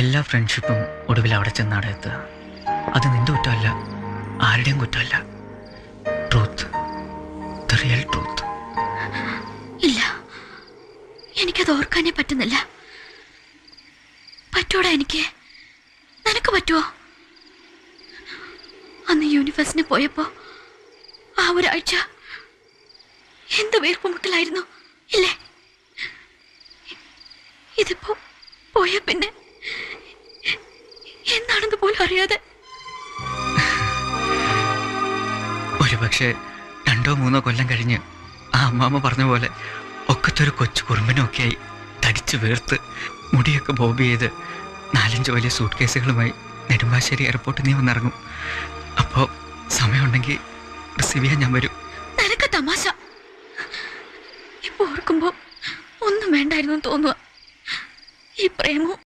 എല്ലാ ഫ്രണ്ട്ഷിപ്പും ഒടുവിൽ അവിടെ ചെന്നാടെ എത്തുക. അത് നിന്റെ കുറ്റമല്ല ആരുടെയും കുറ്റമല്ല. ട്രൂത്ത് ദ റിയൽ ട്രൂത്ത് ഇല്ല. എനിക്കത് ഓർക്കാനേ പറ്റുന്നില്ല. പറ്റൂടാ എനിക്ക്. നിനക്ക് പറ്റുമോ അന്ന് യൂണിവേഴ്സിന് പോയപ്പോ ആ ഒരാഴ്ച എന്ത് വീർപ്പുമുട്ടലായിരുന്നു ഇല്ലേ? ഇതിപ്പോ പോയ പിന്നെ പോലും അറിയാതെ ഒരു പക്ഷേ രണ്ടോ മൂന്നോ കൊല്ലം കഴിഞ്ഞ് ആ അമ്മാമ്മ പറഞ്ഞ പോലെ ഒക്കത്തൊരു കൊച്ചു കുറുമ്പനൊക്കെയായി തടിച്ച് വീർത്ത് മുടിയൊക്കെ ബോബ് ചെയ്ത് നാലഞ്ച് വലിയ സൂട്ട് കേസുകളുമായി നെടുമ്പാശ്ശേരി എയർപോർട്ടിൽ നീ വന്നിറങ്ങും. അപ്പോൾ സമയമുണ്ടെങ്കിൽ റിസീവ് ചെയ്യാൻ ഞാൻ വരും. നിനക്ക് തമാശ. ഇപ്പോൾ ഓർക്കുമ്പോൾ ഒന്നും വേണ്ടായിരുന്നു തോന്നുക ഈ പ്രേമവും